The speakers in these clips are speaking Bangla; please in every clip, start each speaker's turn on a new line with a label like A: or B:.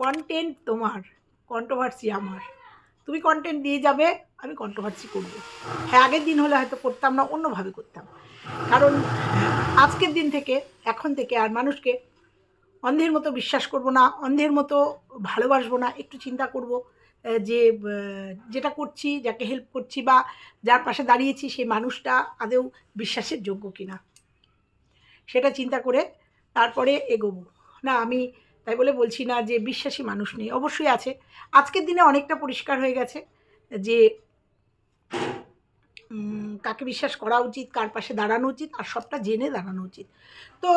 A: কন্টেন্ট তোমার কন্ট্রোভার্সি আমার। তুমি কন্টেন্ট দিয়ে যাবে, আমি কন্ট্রোভার্সি করব। হ্যাঁ আগের দিন হলে হয়তো করতাম না, অন্যভাবে করতাম। কারণ আজকের দিন থেকে, এখন থেকে আর মানুষকে অন্ধের মতো বিশ্বাস করব না, অন্ধের মতো ভালোবাসবো না, একটু চিন্তা করব যে যেটা করছি, যাকে হেল্প করছি বা যার পাশে দাঁড়িয়েছি, সেই মানুষটা আদৌ বিশ্বাসের যোগ্য কিনা। সেটা চিন্তা করে তারপরে এগোবো। না, আমি তাই বলে বলছি না যে বিশ্বাসী মানুষ নেই, অবশ্যই আছে। আজকের দিনে অনেকটা পরিষ্কার হয়ে গেছে যে কাকে বিশ্বাস করা উচিত, কার পাশে দাঁড়ানো উচিত, আর সবটা জেনে দাঁড়ানো উচিত। তো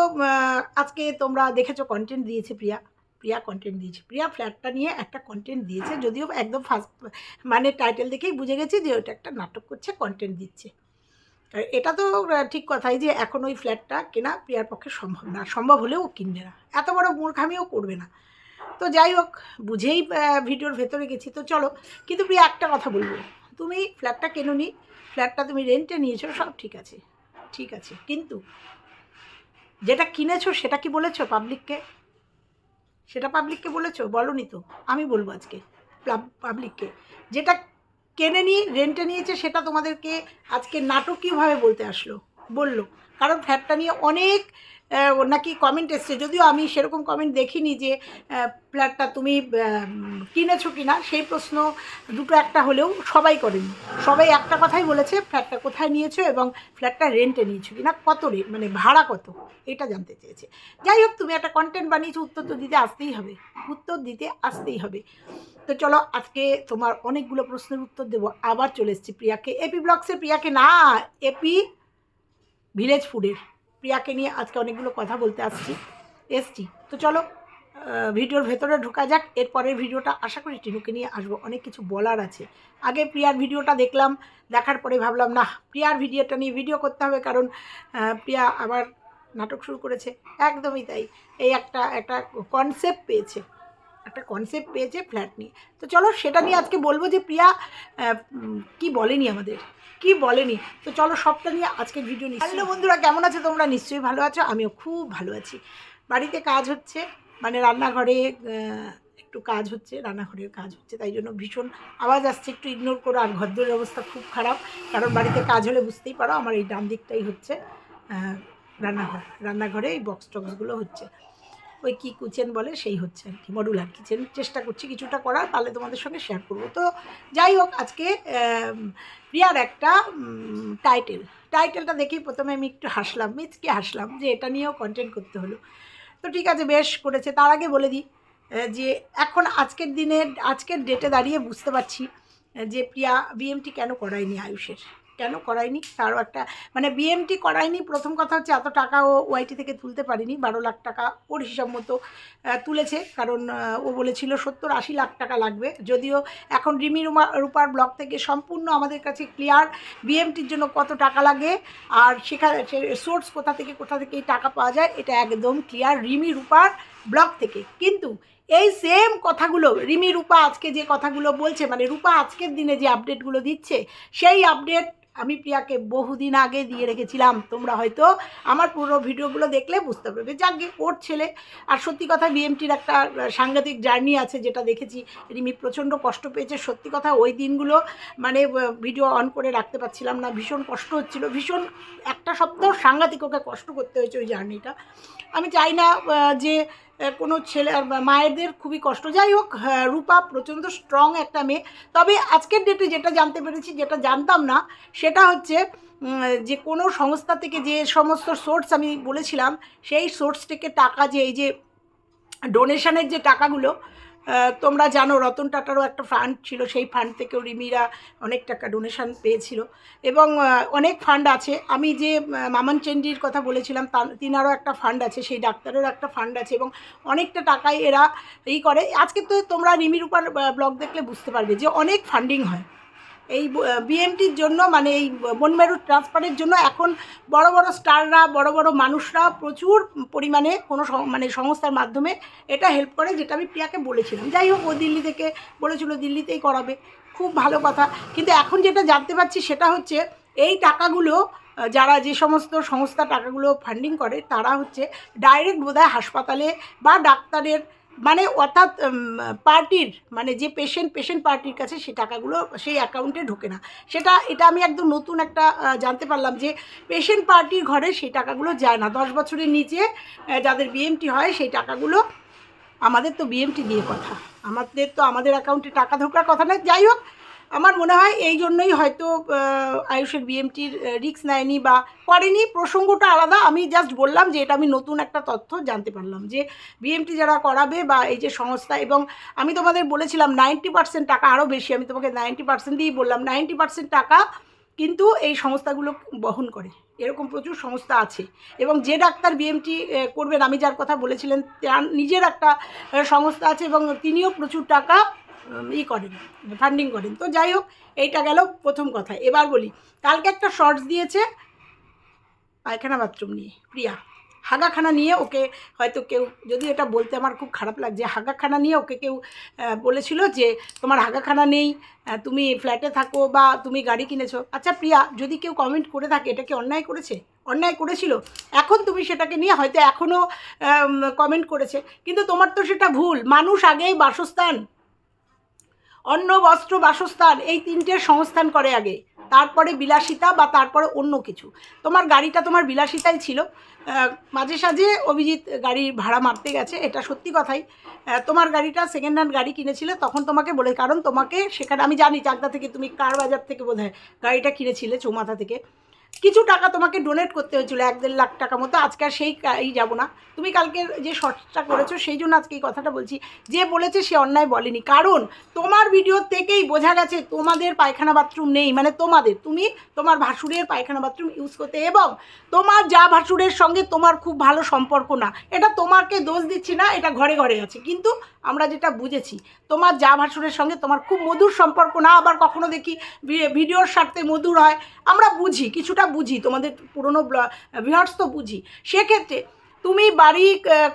A: আজকে তোমরা দেখেছ কন্টেন্ট দিয়েছে প্রিয়া। প্রিয়া কন্টেন্ট দিয়েছে। প্রিয়া ফ্ল্যাটটা নিয়ে একটা কন্টেন্ট দিয়েছে, যদিও একদম ফার্স্ট মানে টাইটেল দেখেই বুঝে গেছি যে ওটা একটা নাটক করছে কন্টেন্ট দিচ্ছে। এটা তো ঠিক কথাই যে এখন ওই ফ্ল্যাটটা কেনা প্রিয়ার পক্ষে সম্ভব না, সম্ভব হলেও কিনবে না। এত বড় মূর্খামিও করবে না। তো যাই হোক, বুঝেই ভিডিওর ভেতরে গেছি। তো চলো, কিন্তু প্রিয়া একটা কথা বলব। তুমি ফ্ল্যাটটা কেনো নি ফ্ল্যাটটা তুমি রেন্টে নিয়েছো, সব ঠিক আছে ঠিক আছে। কিন্তু যেটা কিনেছো সেটা কি বলেছ পাবলিককে সেটা পাবলিককে বলেছ? বলনি তো, আমি বলব আজকে পাবলিককে যেটা কেনে নিয়ে রেন্টে নিয়েছে সেটা তোমাদেরকে আজকে নাটকীয়ভাবে বলতে আসলো, বলল। কারণ ফ্ল্যাটটা নিয়ে অনেক নাকি কমেন্ট এসছে? যদিও আমি সেরকম কমেন্ট দেখিনি যে ফ্ল্যাটটা তুমি আহ, কি না সেই প্রশ্ন দুটো একটা হলেও সবাই করেনি। সবাই একটা কথাই বলেছে ফ্ল্যাটটা কোথায় নিয়েছো এবং ফ্ল্যাটটা রেন্টে নিয়েছো কি না কত রেট মানে ভাড়া কত? এটা জানতে চেয়েছে। যাই হোক তুমি একটা কন্টেন্ট বানিয়েছো উত্তর তো দিতে আসতেই হবে। উত্তর দিতে আসতেই হবে। তো চলো আজকে তোমার অনেকগুলো প্রশ্নের উত্তর দেবো। আবার চলে এসেছি প্রিয়াকে। এপি ব্লগসে প্রিয়াকে না এপি ভিলেজ ফুডের প্রিয়াকে নিয়ে আজকে অনেকগুলো কথা বলতে আসছি, এসছি। তো চলো ভিডিওর ভেতরে ঢোকা যাক, এরপরের ভিডিওটা আশা করি টিনুকে নিয়ে আসব, অনেক কিছু বলার আছে। আগে প্রিয়ার ভিডিওটা দেখলাম, দেখার পরে ভাবলাম না প্রিয়ার ভিডিওটা নিয়ে ভিডিও করতে হবে কারণ প্রিয়া আবার নাটক শুরু করেছে। একদমই তাই, এই একটা একটা কনসেপ্ট পেয়েছে, একটা কনসেপ্ট পেয়েছে ফ্ল্যাট নিয়ে। তো চলো, সেটা নিয়ে আজকে বলব যে প্রিয়া কি বলেনি আমাদের? কি বলেনি? তো চলো সবটা নিয়ে আজকের ভিডিও নিচ্ছি। হ্যালো বন্ধুরা, কেমন আছো তোমরা? নিশ্চয়ই ভালো আছো, আমিও খুব ভালো আছি। বাড়িতে কাজ হচ্ছে মানে রান্নাঘরে একটু কাজ হচ্ছে রান্নাঘরের কাজ হচ্ছে, তাই জন্য ভীষণ আওয়াজ আসছে, একটু ইগনোর করো, আর ঘরদোরের অবস্থা খুব খারাপ, কারণ বাড়িতে কাজ হলে বুঝতেই পারো, আমার এই ডান দিকটাই হচ্ছে রান্নাঘর, রান্নাঘরে এই বক্স টক্সগুলো হচ্ছে। ওই কি কিচেন বলে সেই হচ্ছে আর কি মডুলার কিচেন চেষ্টা করছি কিছুটা করার তাহলে তোমাদের সঙ্গে শেয়ার করব। তো যাই হোক, আজকে প্রিয়ার একটা টাইটেল টাইটেলটা দেখেই প্রথমে আমি একটু হাসলাম মিচকে হাসলাম যে এটা নিয়েও কন্টেন্ট করতে হলো। তো ঠিক আছে, বেশ করেছে। তার আগে বলে দিই যে এখন আজকের দিনে আজকের ডেটে দাঁড়িয়ে বুঝতে পারছি যে প্রিয়া বিএমটি কেন করায়নি আয়ুষের। কেন করায়নি? তারও একটা মানে বিএমটি করায়নি। প্রথম কথা হচ্ছে এত টাকা ও ওয়াইটি থেকে তুলতে পারিনি। বারো লাখ টাকা ওর হিসাব মতো তুলেছে। কারণ ও বলেছিল সত্তর আশি লাখ টাকা লাগবে। যদিও এখন রিমি রুমা, রূপার ব্লক থেকে সম্পূর্ণ আমাদের কাছে ক্লিয়ার বিএমটির জন্য কত টাকা লাগে আর সেখানে সোর্স কোথা থেকে কোথা থেকে টাকা পাওয়া যায়, এটা একদম ক্লিয়ার রিমি রূপার ব্লক থেকে। কিন্তু এই সেম কথাগুলো, রিমি রূপা আজকে যে কথাগুলো বলছে মানে রূপা আজকের দিনে যে আপডেটগুলো দিচ্ছে, সেই আপডেট আমি প্রিয়াকে বহুদিন আগে দিয়ে রেখেছিলাম। তোমরা হয়তো আমার পুরো ভিডিওগুলো দেখলে বুঝতে পারবে যাকে ওর ছেলে। আর সত্যি কথা বিএমটির একটা সাংঘাতিক জার্নি আছে যেটা দেখেছি। রিমি প্রচণ্ড কষ্ট পেয়েছে। সত্যি কথা ওই দিনগুলো মানে ভিডিও অন করে রাখতে পারছিলাম না। ভীষণ কষ্ট হচ্ছিল। ভীষণ একটা সপ্তাহ সাংঘাতিক ওকে কষ্ট করতে হয়েছে ওই জার্নিটা। আমি চাই না যে কোনো ছেলে মায়েদের খুবই কষ্ট। যাই হোক হ্যাঁ, রূপা প্রচণ্ড স্ট্রং একটা মেয়ে। তবে আজকের ডেটে যেটা জানতে পেরেছি যেটা জানতাম না সেটা হচ্ছে যে কোনো সংস্থা থেকে যে সমস্ত সোর্স আমি বলেছিলাম সেই সোর্স থেকে টাকা যে এই যে ডোনেশনের যে টাকাগুলো তোমরা জানো রতন টাটারও একটা ফান্ড ছিল, সেই ফান্ড থেকেও রিমিরা অনেক টাকা ডোনেশন পেয়েছিল। এবং অনেক ফান্ড আছে। আমি যে মামান চেন্ডির কথা বলেছিলাম তিনারও একটা ফান্ড আছে, সেই ডাক্তারেরও একটা ফান্ড আছে এবং অনেকটা টাকাই এরা ই করে। আজকে তো তোমরা রিমির উপর ব্লগ দেখলে বুঝতে পারবে যে অনেক ফান্ডিং হয়। এই বিএমটির জন্য মানে এই বনমেরু ট্রান্সফারের জন্য এখন বড় বড় স্টাররা, বড় বড় মানুষরা প্রচুর পরিমাণে কোনো মানে সংস্থার মাধ্যমে এটা হেল্প করে, যেটা আমি প্রিয়াকে বলেছিলাম। যাই হোক, ও দিল্লি থেকে বলেছিল দিল্লিতেই করাবে। খুব ভালো কথা। কিন্তু এখন যেটা জানতে পারছি সেটা হচ্ছে, এই টাকাগুলো যারা যে সমস্ত সংস্থা টাকাগুলো ফান্ডিং করে, তারা হচ্ছে ডাইরেক্ট বোধহয় হাসপাতালে বা ডাক্তারের মানে অর্থাৎ পার্টির মানে যে পেশেন্ট পেশেন্ট পার্টির কাছে সে টাকাগুলো সেই অ্যাকাউন্টে ঢোকে না। সেটা, এটা আমি একদম নতুন একটা জানতে পারলাম যে পেশেন্ট পার্টির ঘরে সেই টাকাগুলো যায় না। দশ বছরের নিচে যাদের বিএমটি হয়, সেই টাকাগুলো আমাদের তো বিএমটি দিয়ে কথা। আমাদের তো, আমাদের অ্যাকাউন্টে টাকা ঢোকার কথা না। যাই হোক আমার মনে হয় এই জন্যই হয়তো আয়ুষের বিএমটির রিস্ক নেয়নি বা করেনি। প্রসঙ্গটা আলাদা। আমি জাস্ট বললাম যে এটা আমি নতুন একটা তথ্য জানতে পারলাম যে বিএমটি যারা করাবে বা এই যে সংস্থা এবং আমি তোমাদের বলেছিলাম নাইনটি পার্সেন্ট টাকা আরও বেশি, আমি তোমাকে নাইনটি পার্সেন্ট দিয়েই বললাম। নাইনটি পার্সেন্ট টাকা কিন্তু এই সংস্থাগুলো বহন করে। এরকম প্রচুর সংস্থা আছে এবং যে ডাক্তার বিএমটি করবেন, আমি যার কথা বলেছিলেন, তার নিজের একটা সংস্থা আছে এবং তিনিও প্রচুর টাকা ই করেন ফান্ডিং করেন। তো যাই হোক, এইটা গেল প্রথম কথা। এবার বলি, কালকে একটা শর্টস দিয়েছে পায়খানা বাথরুম নিয়ে, প্রিয়া। হাগাখানা নিয়ে ওকে হয়তো কেউ, যদি এটা বলতে আমার খুব খারাপ লাগছে, হাগাখানা নিয়ে ওকে কেউ বলেছিল যে তোমার হাগাখানা নেই তুমি ফ্ল্যাটে থাকো বা তুমি গাড়ি কিনেছো। আচ্ছা প্রিয়া, যদি কেউ কমেন্ট করে থাকে, এটা কি অন্যায় করেছে? অন্যায় করেছিল? এখন তুমি সেটাকে নিয়ে হয়তো এখনও কমেন্ট করেছে। কিন্তু তোমার তো সেটা ভুল। মানুষ আগেই বাসস্থান। অন্ন, বস্ত্র, বাসস্থান, এই তিনটে সংস্থান করে আগে। তারপরে বিলাসিতা বা তারপরে অন্য কিছু। তোমার গাড়িটা তোমার বিলাসিতাই ছিল। মাঝে সাঝে অভিজিৎ গাড়ি ভাড়া মারতে গেছে, এটা সত্যি কথাই। তোমার গাড়িটা সেকেন্ড হ্যান্ড গাড়ি কিনেছিলে, তখন তোমাকে বলে, কারণ তোমাকে সেখানে, আমি জানি চাকদা থেকে, তুমি কার বাজার থেকে বোধহয় গাড়িটা কিনেছিলে, চৌমাথা থেকে। কিছু টাকা তোমাকে ডোনেট করতে হয়েছিল, এক দেড় লাখ টাকা মতো, আজকে আর সেই এই যাব না। তুমি কালকে যে শর্টটা করেছ, সেই জন্য আজকে এই কথাটা বলছি। যে বলেছে সে অন্যায় বলেনি, কারণ তোমার ভিডিও থেকেই বোঝা গেছে তোমাদের পায়খানা বাথরুম নেই মানে তোমাদের, তুমি তোমার ভাসুরের পায়খানা বাথরুম ইউজ করতে, এবং তোমার যা ভাসুরের সঙ্গে তোমার খুব ভালো সম্পর্ক না, এটা তোমাকে দোষ দিচ্ছি না, এটা ঘরে ঘরে আছে। কিন্তু আমরা যেটা বুঝেছি, তোমার যা ভাসুরের সঙ্গে তোমার খুব মধুর সম্পর্ক না, আবার কখনো দেখি ভিডিওর স্বার্থে মধুর হয়, আমরা বুঝি, কিছুটা বুঝি, তোমাদের পুরনো ভিউয়ার্স তো বুঝি। সেক্ষেত্রে তুমি বাড়ি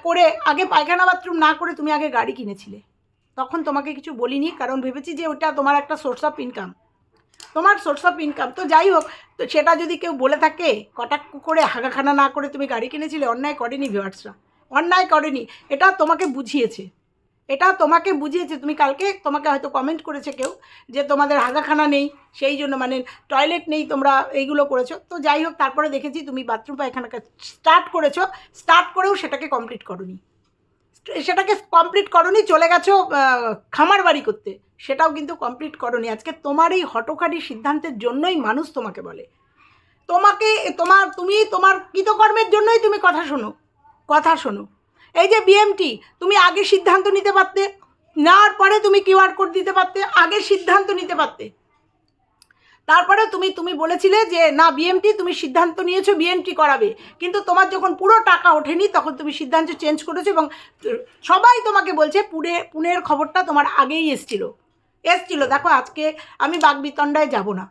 A: করে আগে পায়খানা বাথরুম না করে তুমি আগে গাড়ি কিনেছিলে। তখন তোমাকে কিছু বলিনি, কারণ ভেবেছি যে ওটা তোমার একটা সোর্স অফ ইনকাম তোমার সোর্স অফ ইনকাম তো যাই হোক, তো সেটা যদি কেউ বলে থাকে, কটাক্ষ করে হাগাখানা না করে তুমি গাড়ি কিনেছিলে, অন্যায় করেনি ভিউয়ার্সরা অন্যায় করেনি, এটা তোমাকে বুঝিয়েছে। এটা তোমাকে বুঝিয়েছে, তুমি কালকে তোমাকে হয়তো কমেন্ট করেছে কেউ যে তোমাদের হাগাখানা নেই, সেই জন্য মানে টয়লেট নেই তোমরা এইগুলো করেছ। তো যাই হোক, তারপরে দেখেছি তুমি বাথরুম পায়খানা স্টার্ট করেছ স্টার্ট করেও সেটাকে কমপ্লিট করনি। সেটাকে কমপ্লিট করনি, চলে গেছো খামার বাড়ি করতে। সেটাও কিন্তু কমপ্লিট করনি। আজকে তোমার এই হটকারী সিদ্ধান্তের জন্যই মানুষ তোমাকে বলে। তোমাকে, তোমার, তুমি তোমার কৃতকর্মের জন্যই তুমি কথা শোনো কথা শোনো। এই যে বিএমটি তুমি আগে সিদ্ধান্ত নিতে পারতে, নেওয়ার পরে তুমি কিউআর কোড দিতে পারতে, আগে সিদ্ধান্ত নিতে পারতে। তারপরে তুমি তুমি বলেছিলে যে, না বিএমটি তুমি সিদ্ধান্ত নিয়েছো বিএমটি করাবে। কিন্তু তোমার যখন পুরো টাকা ওঠেনি, তখন তুমি সিদ্ধান্ত চেঞ্জ করেছ এবং সবাই তোমাকে বলছে পুনে পুনের খবরটা তোমার আগেই এসছিল। এসছিল, দেখো, আজকে আমি বাগবিতণ্ডায় যাব না।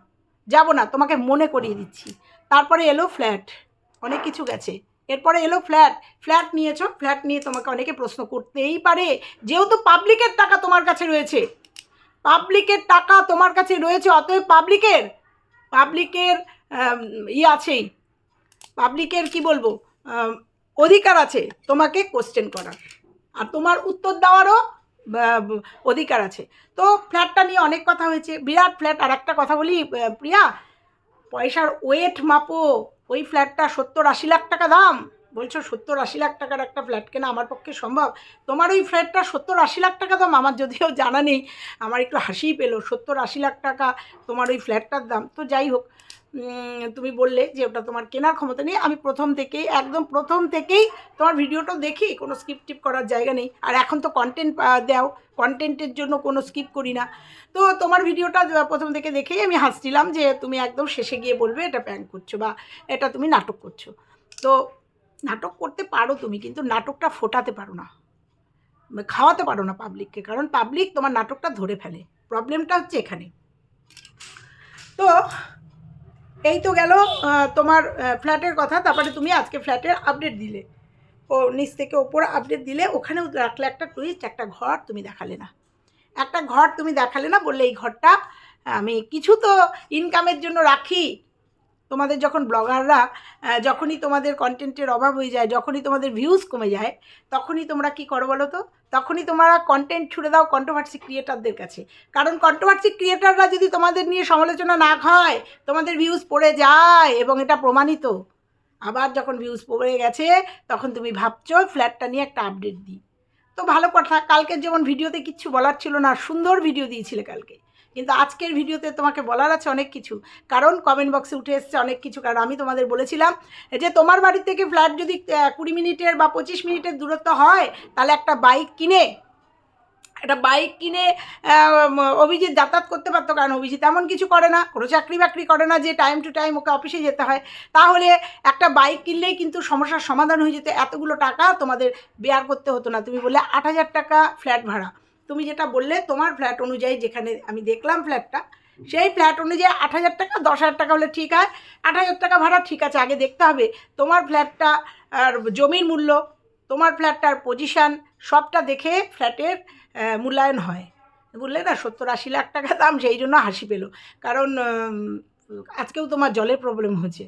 A: যাব না, তোমাকে মনে করিয়ে দিচ্ছি। তারপরে এলো ফ্ল্যাট, অনেক কিছু গেছে। এরপরে এলো ফ্ল্যাট। ফ্ল্যাট নিয়েছো। ফ্ল্যাট নিয়ে তোমাকে অনেকে প্রশ্ন করতেই পারে, যেহেতু পাবলিকের টাকা তোমার কাছে রয়েছে। পাবলিকের টাকা তোমার কাছে রয়েছে, অতএব পাবলিকের পাবলিকের ই আছেই। পাবলিকের কি বলব? অধিকার আছে তোমাকে কোশ্চেন করার। আর তোমার উত্তর দেওয়ারও অধিকার আছে। তো ফ্ল্যাটটা নিয়ে অনেক কথা হয়েছে। বিরাট ফ্ল্যাট। আর একটা কথা বলি প্রিয়া, পয়সার ওয়েট মাপো। ওই ফ্ল্যাটটা সত্তর আশি লাখ টাকা দাম। বলছো সত্তর আশি লাখ টাকার একটা ফ্ল্যাট কেনা আমার পক্ষে সম্ভব? তোমার ওই ফ্ল্যাটটা সত্তর আশি লাখ টাকা দাম? আমার যদিও জানা নেই, আমার একটু হাসিই পেল। সত্তর আশি লাখ টাকা তোমার ওই ফ্ল্যাটটার দাম। তো যাই হোক তুমি বললে যে ওটা তোমার কেনার ক্ষমতা নেই। আমি প্রথম থেকেই, একদম প্রথম থেকেই তোমার ভিডিওটা দেখি, কোনো স্কিপ টিপ করার জায়গা নেই। আর এখন তো কন্টেন্ট দাও কন্টেন্টের জন্য কোনো স্কিপ করি না। তো তোমার ভিডিওটা প্রথম থেকে দেখেই আমি হাসছিলাম যে তুমি একদম শেষে গিয়ে বলবে এটা প্র্যাঙ্ক করছ বা এটা তুমি নাটক করছ। তো নাটক করতে পারো তুমি, কিন্তু নাটকটা ফোটাতে পারো না। খাওয়াতে পারো না পাবলিককে কারণ পাবলিক তোমার নাটকটা ধরে ফেলে। প্রবলেমটা হচ্ছে এখানে। তো এই তো গেল তোমার ফ্ল্যাটের কথা, তারপরে তুমি আজকে ফ্ল্যাটের আপডেট দিলে। ও নিচ থেকে ওপর আপডেট দিলে ওখানেও রাখলে একটা টুইস্ট একটা ঘর তুমি দেখালে না। একটা ঘর তুমি দেখালে না বললে এই ঘরটা আমি কিছু তো ইনকামের জন্য রাখি। তোমাদের যখন ব্লগাররা যখনই তোমাদের কন্টেন্টের অভাব হয়ে যায়, যখনই তোমাদের ভিউজ কমে যায়, তখনই তোমরা কি করো বলো তো? তখনই তোমরা কন্টেন্ট ছুড়ে দাও কন্ট্রোভার্সি ক্রিয়েটারদের কাছে। কারণ কন্ট্রোভার্সি ক্রিয়েটাররা যদি তোমাদের নিয়ে সমালোচনা না হয় তোমাদের ভিউজ পড়ে যায় এবং এটা প্রমাণিত। আবার যখন ভিউজ পড়ে গেছে, তখন তুমি ভাবছ ফ্ল্যাটটা নিয়ে একটা আপডেট দিই। তো ভালো কথা, কালকের যেমন ভিডিওতে কিচ্ছু বলার ছিল না, সুন্দর ভিডিও দিয়েছিলে কালকে। কিন্তু আজকের ভিডিওতে তোমাকে বলার আছে অনেক কিছু। কারণ কমেন্ট বক্সে উঠে এসছে অনেক কিছু। কারণ আমি তোমাদের বলেছিলাম যে তোমার বাড়ি থেকে ফ্ল্যাট যদি কুড়ি মিনিটের বা পঁচিশ মিনিটের দূরত্ব হয়, তাহলে একটা বাইক কিনে, একটা বাইক কিনে অভিজিৎ যাতায়াত করতে পারতো। কারণ অভিজিৎ এমন কিছু করে না, কোনো চাকরি বাকরি করে না যে টাইম টু টাইম ওকে অফিসে যেতে হয়। তাহলে একটা বাইক কিনলেই কিন্তু সমস্যার সমাধান হয়ে যেত। এতগুলো টাকা তোমাদের বেয়ার করতে হতো না। তুমি বললে আট হাজার টাকা ফ্ল্যাট ভাড়া। তুমি যেটা বললে তোমার ফ্ল্যাট অনুযায়ী যেখানে আমি দেখলাম ফ্ল্যাটটা সেই ফ্ল্যাট অনুযায়ী আট হাজার টাকা, দশ হাজার টাকা হলে ঠিক হয়, আট হাজার টাকা ভাড়া ঠিক আছে, আগে দেখতে হবে তোমার ফ্ল্যাটটা আর জমির মূল্য, তোমার ফ্ল্যাটটার পজিশান সবটা দেখে ফ্ল্যাটের মূল্যায়ন হয়। বললে না, সত্তর আশি লাখ টাকা দাম, সেই জন্য হাসি পেল। কারণ আজকেও তোমার জলের প্রবলেম হচ্ছে।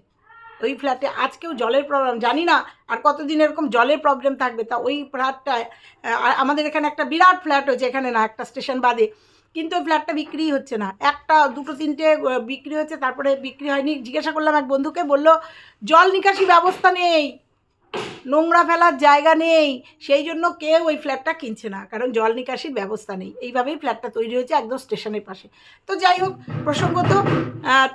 A: ওই ফ্ল্যাটে আজকেও জলের প্রবলেম জানি না আর কতদিন এরকম জলের প্রবলেম থাকবে, তা ওই ফ্ল্যাটটায় আমাদের এখানে একটা বিরাট ফ্ল্যাট হয়েছে এখানে না, একটা স্টেশন বাদে, কিন্তু ওই ফ্ল্যাটটা বিক্রি হচ্ছে না, একটা, দুটো, তিনটে বিক্রি হচ্ছে, তারপরে বিক্রি হয়নি, জিজ্ঞাসা করলাম এক বন্ধুকে, বলল, জল নিকাশি ব্যবস্থা নেই। নোংরা ফেলার জায়গা নেই। সেই জন্য কেউ ওই ফ্ল্যাটটা কিনছে না, কারণ জল নিকাশির ব্যবস্থা নেই। এইভাবেই ফ্ল্যাটটা তৈরি হয়েছে একদম স্টেশনের পাশে। তো যাই হোক, প্রসঙ্গত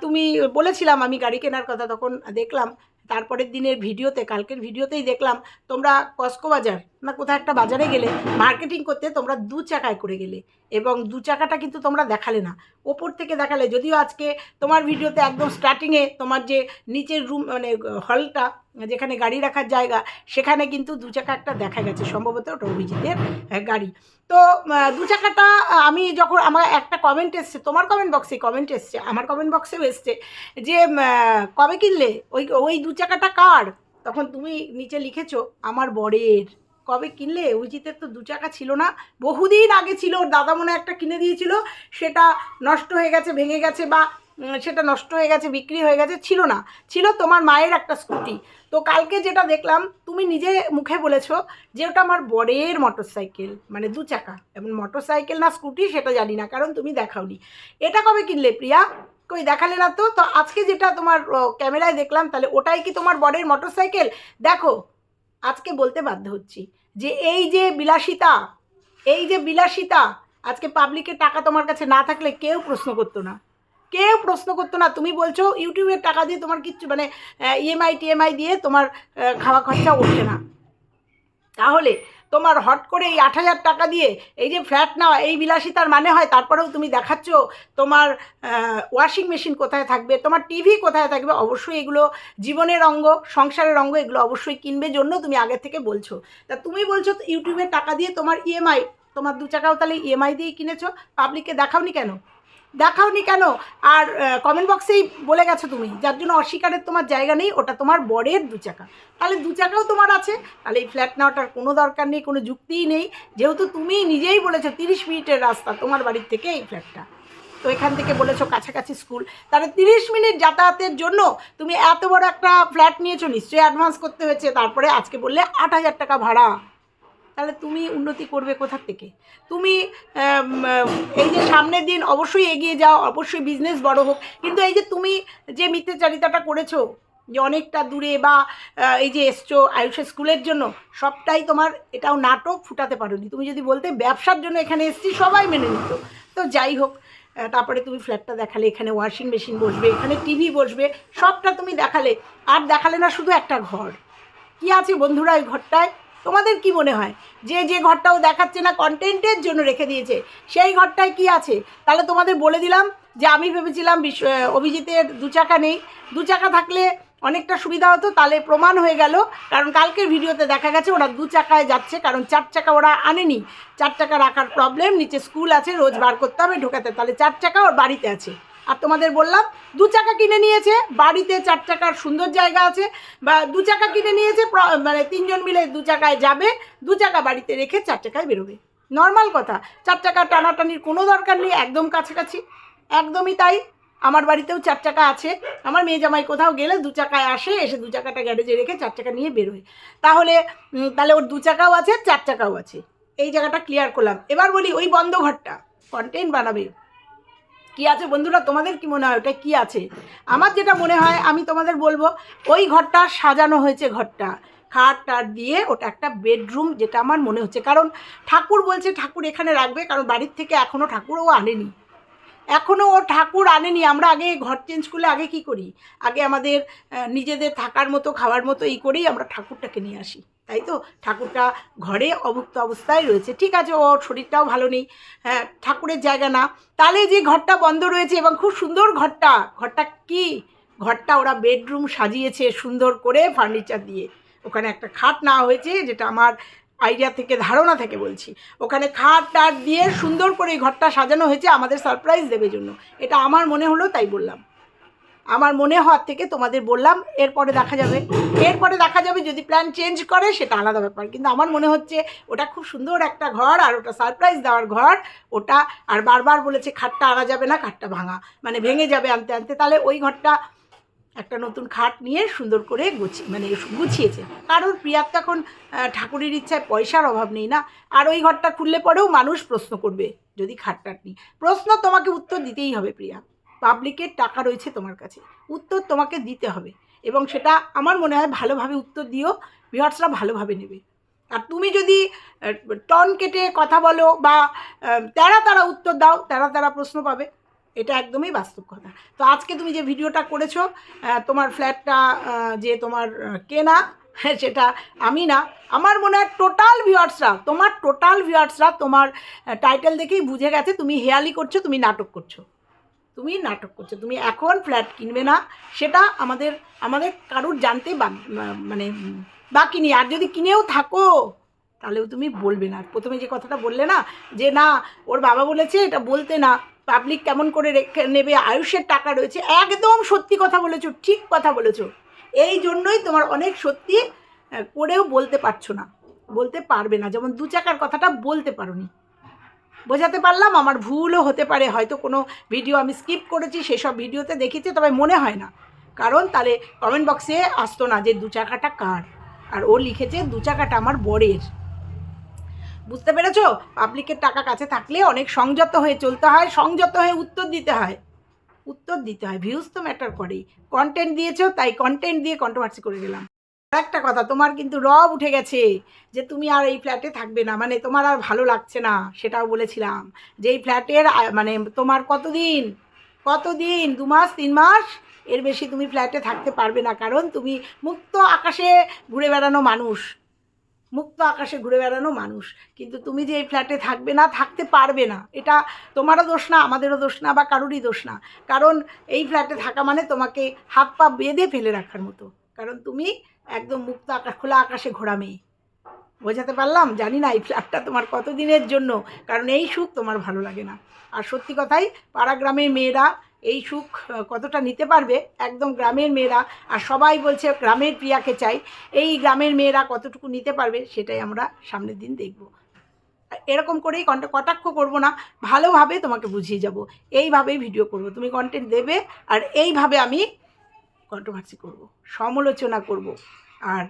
A: তুমি বলেছিলাম আমি গাড়ি কেনার কথা, তখন দেখলাম, তারপরের দিনের ভিডিওতে, কালকের ভিডিওতেই দেখলাম, তোমরা কস্কো বাজার না, কোথাও একটা বাজারে গেলে মার্কেটিং করতে তোমরা দু চাকায় করে গেলে এবং দু চাকাটা কিন্তু তোমরা দেখালে না। ওপর থেকে দেখালে, যদিও আজকে তোমার ভিডিওতে একদম স্টার্টিংয়ে তোমার যে নিচের রুম মানে হলটা যেখানে গাড়ি রাখার জায়গা, সেখানে কিন্তু দু চাকা একটা দেখা গেছে, সম্ভবত ওটা অভিজিতের গাড়ি। তো দু চাকাটা, আমি যখন আমার একটা কমেন্ট এসছে, তোমার কমেন্ট বক্সে কমেন্ট এসছে, আমার কমেন্ট বক্সেও এসছে যে কবে কিনলে? ওই ওই দু চাকাটা কার? তখন তুমি নিচে লিখেছো, আমার বরের। কবে কিনলে? অভিজিতের তো দু চাকা ছিল না। বহুদিন আগে ছিল, ওর দাদা মনে একটা কিনে দিয়েছিল। সেটা নষ্ট হয়ে গেছে, ভেঙে গেছে বা সেটা নষ্ট হয়ে গেছে, বিক্রি হয়ে গেছে, ছিল না। ছিল তোমার মায়ের একটা স্কুটি। তো কালকে যেটা দেখলাম, তুমি নিজে মুখে বলেছ যে ওটা আমার বরের মোটর সাইকেল মানে দু চাকা। এবং মোটর সাইকেল না স্কুটি, সেটা জানি না, কারণ তুমি দেখাওনি। এটা কবে কিনলে প্রিয়া? কই দেখালে না তো? তো আজকে যেটা তোমার ক্যামেরায় দেখলাম, তাহলে ওটাই কি তোমার বরের মোটর সাইকেল দেখো আজকে বলতে বাধ্য হচ্ছি যে এই যে বিলাসিতা, এই যে বিলাসিতা, আজকে পাবলিকের টাকা তোমার কাছে না থাকলে কেউ প্রশ্ন করতো না। কেউ প্রশ্ন করতো না। তুমি বলছো ইউটিউবের টাকা দিয়ে তোমার কিচ্ছু মানে ইএমআই টিএমআই দিয়ে তোমার খাওয়া খরচা ওঠে না। তাহলে তোমার হট করে এই আট হাজার টাকা দিয়ে এই যে ফ্ল্যাট নেওয়া, এই বিলাসিতার মানে হয়, তারপরেও তুমি দেখাচ্ছ তোমার ওয়াশিং মেশিন কোথায় থাকবে, তোমার টিভি কোথায় থাকবে, অবশ্যই এগুলো জীবনের অঙ্গ, সংসারের অঙ্গ, এগুলো অবশ্যই কিনবে জন্য তুমি আগে থেকে বলছো। তা তুমি বলছো তো ইউটিউবের টাকা দিয়ে তোমার ইএমআই তোমার দু চাকাও তাহলে ইএমআই দিয়েই কিনেছো পাবলিককে দেখাওনি কেন? দেখাওনি কেন? আর কমেন্ট বক্সেই বলে গেছো তুমি, যার জন্য অস্বীকারের তোমার জায়গা নেই, ওটা তোমার বরের দু চাকা। তাহলে দু চাকাও তোমার আছে, তাহলে এই ফ্ল্যাট নেওয়াটার কোনো দরকার নেই, কোনো যুক্তিই নেই। যেহেতু তুমি নিজেই বলেছ তিরিশ মিনিটের রাস্তা, তোমার বাড়ির থেকে এই ফ্ল্যাটটা তো এখান থেকে বলেছ কাছাকাছি স্কুল তাহলে তিরিশ মিনিট যাতায়াতের জন্য তুমি এত বড় একটা ফ্ল্যাট নিয়েছো, নিশ্চয়ই অ্যাডভান্স করতে হয়েছে, তারপরে আজকে বললে আট হাজার টাকা ভাড়া। তাহলে তুমি উন্নতি করবে কোথা থেকে? তুমি এই যে সামনের দিন অবশ্যই এগিয়ে যাও, অবশ্যই বিজনেস বড় হোক। কিন্তু এই যে তুমি যে মিথ্যাচারিতাটা করেছ, যে অনেকটা দূরে বা এই যে এসছো আয়ুষের স্কুলের জন্য, সবটাই তোমার এটাও নাটক ফুটাতে পারোনি। তুমি যদি বলতে ব্যবসার জন্য এখানে এসছি, সবাই মেনে নিত। তো যাই হোক তারপরে তুমি ফ্ল্যাটটা দেখালে, এখানে ওয়াশিং মেশিন বসবে, এখানে টিভি বসবে, সবটা তুমি দেখালে। আর দেখালে না শুধু একটা ঘর। কি আছে বন্ধুরা ওই ঘরটায়? তোমাদের কি মনে হয়? যে যে ঘরটাও দেখাচ্ছে না কন্টেন্টের জন্য রেখে দিয়েছে, সেই ঘরটায় কি আছে? তাহলে তোমাদের বলে দিলাম যে, আমি ভেবেছিলাম বিশ্ব অভিজিতের দু চাকা নেই। দু চাকা থাকলে অনেকটা সুবিধা হতো, তাহলে প্রমাণ হয়ে গেল। কারণ কালকের ভিডিওতে দেখা গেছে, ওরা দু চাকায় যাচ্ছে, কারণ চার চাকা ওরা আনেনি। চার চাকা রাখার প্রবলেম নিচে স্কুল আছে, রোজ বার করতে হবে ঢোকাতে। তাহলে চার চাকা ওর বাড়িতে আছে। আর তোমাদের বললাম, দু চাকা কিনে নিয়েছে, বাড়িতে চার চাকার সুন্দর জায়গা আছে, বা দু চাকা কিনে নিয়েছে মানে তিনজন মিলে দু চাকায় যাবে, দু চাকা বাড়িতে রেখে চার চাকায় বেরোবে। নর্মাল কথা, চার চাকা টানাটানির কোনো দরকার নেই, একদম কাছাকাছি। একদমই তাই, আমার বাড়িতেও চার চাকা আছে, আমার মেয়ে জামাই কোথাও গেলে দু চাকায় আসে, এসে দু চাকাটা গ্যারেজে রেখে চার চাকা নিয়ে বেরোয়। তাহলে তাহলে ওর দু চাকাও আছে, চার চাকাও আছে। এই জায়গাটা ক্লিয়ার করলাম। এবার বলি, ওই বন্ধ ঘরটা কন্টেন্ট বানাবে। কি আছে বন্ধুরা, তোমাদের কি মনে হয়? ওটা কি আছে? আমার যেটা মনে হয়, আমি তোমাদের বলব, ওই ঘরটা সাজানো হয়েছে ঘরটা। খাট টাট দিয়ে ওটা একটা বেডরুম, যেটা আমার মনে হচ্ছে। কারণ ঠাকুর বলছে ঠাকুর এখানে রাখবে, কারণ বাড়ির থেকে এখনও ঠাকুর ও আনেনি। এখনও ও ঠাকুর আনেনি। আমরা আগে ঘর চেঞ্জ করলে আগে কি করি? আগে আমাদের নিজেদের থাকার মতো, খাওয়ার মতো, এই করেই আমরা ঠাকুরটাকে নিয়ে আসি। তাই তো? ঠাকুরটা ঘরে অভুক্ত অবস্থায় রয়েছে। ঠিক আছে ওর শরীরটাও ভালো নেই। হ্যাঁ ঠাকুরের জায়গা না। তাহলে যে ঘরটা বন্ধ রয়েছে এবং খুব সুন্দর ঘরটা ঘরটা কি? ঘরটা ওরা বেডরুম সাজিয়েছে সুন্দর করে ফার্নিচার দিয়ে। ওখানে একটা খাট নেওয়া হয়েছে, যেটা আমার আইডিয়া থেকে, ধারণা থেকে বলছি। ওখানে খাট টাট দিয়ে সুন্দর করে ঘরটা সাজানো হয়েছে, আমাদের সারপ্রাইজ দেবে জন্য। এটা আমার মনে হলো, তাই বললাম। আমার মনে হওয়ার থেকে তোমাদের বললাম, এরপরে দেখা যাবে। এরপরে দেখা যাবে যদি প্ল্যান চেঞ্জ করে, সেটা আলাদা ব্যাপার। কিন্তু আমার মনে হচ্ছে ওটা খুব সুন্দর একটা ঘর, আর ওটা সারপ্রাইজ দেওয়ার ঘর। ওটা আর বারবার বলেছে, খাটটা আনা যাবে না, খাটটা ভাঙা। মানে ভেঙে যাবে আনতে আনতে। তাহলে ওই ঘরটা একটা নতুন খাট নিয়ে সুন্দর করে গুছিয়ে মানে গুছিয়েছে। কারণ প্রিয়ার তো এখন ঠাকুরের ইচ্ছায় পয়সার অভাব নেই না। আর ওই ঘরটা খুললে পরেও মানুষ প্রশ্ন করবে, যদি খাট টাট নিই প্রশ্ন তোমাকে উত্তর দিতেই হবে প্রিয়া। পাবলিকের টাকা রয়েছে তোমার কাছে উত্তর তোমাকে দিতে হবে এবং সেটা আমার মনে হয় ভালোভাবে উত্তর দিও ভিউয়ার্সরা ভালোভাবে নেবে। আর তুমি যদি টন কেটে কথা বলো বা তেরা তারা উত্তর দাও তারা তারা প্রশ্ন পাবে এটা একদমই বাস্তব কথা। তো আজকে তুমি যে ভিডিওটা করেছ তোমার ফ্ল্যাটটা যে তোমার কেনা হ্যাঁ, সেটা আমি না আমার মনে হয় টোটাল ভিউয়ার্সরা তোমার টোটাল ভিউয়ার্সরা তোমার টাইটেল দেখেই বুঝে গেছে তুমি হেয়ালি করছ তুমি নাটক করছ। তুমি নাটক করছ, তুমি এখন ফ্ল্যাট কিনবে না, সেটা আমাদের আমাদের কারুর জানতে মানে বাকি নেই। আর যদি কিনেও থাকো, তাহলেও তুমি বলবে না। প্রথমে যে কথাটা বললে না, যে না, ওর বাবা বলেছে, এটা বলতে না। পাবলিক কেমন করে রেখে নেবে, আয়ুষের টাকা রয়েছে, একদম সত্যি কথা বলেছ, ঠিক কথা বলেছ। এই জন্যই তোমার অনেক সত্যি করেও বলতে পারছ না, বলতে পারবে না। যেমন দু চাকার কথাটা বলতে পারোনি। বোঝাতে পারলাম, আমার ভুলও হতে পারে। হয়তো কোনো ভিডিও আমি স্কিপ করেছি, সেসব ভিডিওতে দেখেছি, তবে মনে হয় না। কারণ তাহলে কমেন্ট বক্সে আসতো না যে দু চাকাটা কার, আর ও লিখেছে দু চাকাটা আমার বরের। বুঝতে পেরেছ? পাবলিকের টাকা কাছে থাকলে অনেক সংযত হয়ে চলতে হয়, সংযত হয়ে উত্তর দিতে হয়। উত্তর দিতে হয় ভিউজ তো ম্যাটার করেই। কন্টেন্ট দিয়েছ, তাই কন্টেন্ট দিয়ে কন্ট্রোভার্সি করে গেলাম। একটা কথা, তোমার কিন্তু রব উঠে গেছে যে তুমি আর এই ফ্ল্যাটে থাকবে না মানে তোমার আর ভালো লাগছে না, সেটাও বলেছিলাম। যে এই ফ্ল্যাটের মানে তোমার কতদিন কতদিন, দু মাস, তিন মাস, এর বেশি তুমি ফ্ল্যাটে থাকতে পারবে না, কারণ তুমি মুক্ত আকাশে ঘুরে বেড়ানো মানুষ। মুক্ত আকাশে ঘুরে বেড়ানো মানুষ। কিন্তু তুমি যে এই ফ্ল্যাটে থাকবে না, থাকতে পারবে না, এটা তোমারও দোষ না, আমাদেরও দোষ না, বা কারোরই দোষ না। কারণ এই ফ্ল্যাটে থাকা মানে তোমাকে হাত পা বেঁধে ফেলে রাখার মতো। কারণ তুমি একদম মুক্ত আকাশ, খোলা আকাশে ঘোরা মেয়ে। বোঝাতে পারলাম? জানি না এই ফ্ল্যাটটা তোমার কত দিনের জন্য, কারণ এই সুখ তোমার ভালো লাগে না। আর সত্যি কথাই, পাড়া গ্রামের মেয়েরা এই সুখ কতটা নিতে পারবে? একদম গ্রামের মেয়েরা, আর সবাই বলছে গ্রামের প্রিয়াকে চাই। এই গ্রামের মেয়েরা কতটুকু নিতে পারবে, সেটাই আমরা সামনের দিন দেখব। এরকম করেই কন্ট, কটাক্ষ করব না, ভালোভাবে তোমাকে বুঝিয়ে যাব। এইভাবেই ভিডিও করব। তুমি কন্টেন্ট দেবে, আর এইভাবে আমি কন্ট্রোভার্সি করব, সমালোচনা করব। আর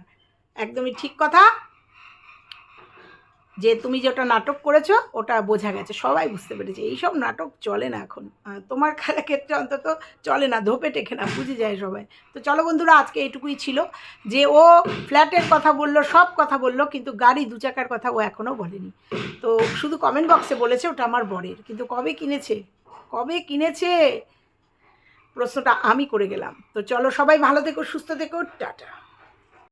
A: একদমই ঠিক কথা, যে তুমি যেটা নাটক করেছ, ওটা বোঝা গেছে, সবাই বুঝতে পেরেছে। এইসব নাটক চলে না এখন। তোমার খেলা ক্ষেত্রে অন্তত চলে না, ধোপে টেকে না, বুঝে যায় সবাই। তো চলো বন্ধুরা, আজকে এইটুকুই ছিল। যে ও ফ্ল্যাটের কথা বলল, সব কথা বলল, কিন্তু গাড়ি দু চাকার কথা ও এখনও বলেনি। তো শুধু কমেন্ট বক্সে বলেছে, ওটা আমার বরের। কিন্তু কবে কিনেছে? কবে কিনেছে? প্রশ্নটা আমি করে গেলাম। তো চলো সবাই ভালো থেকো সুস্থ থেকো টাটা।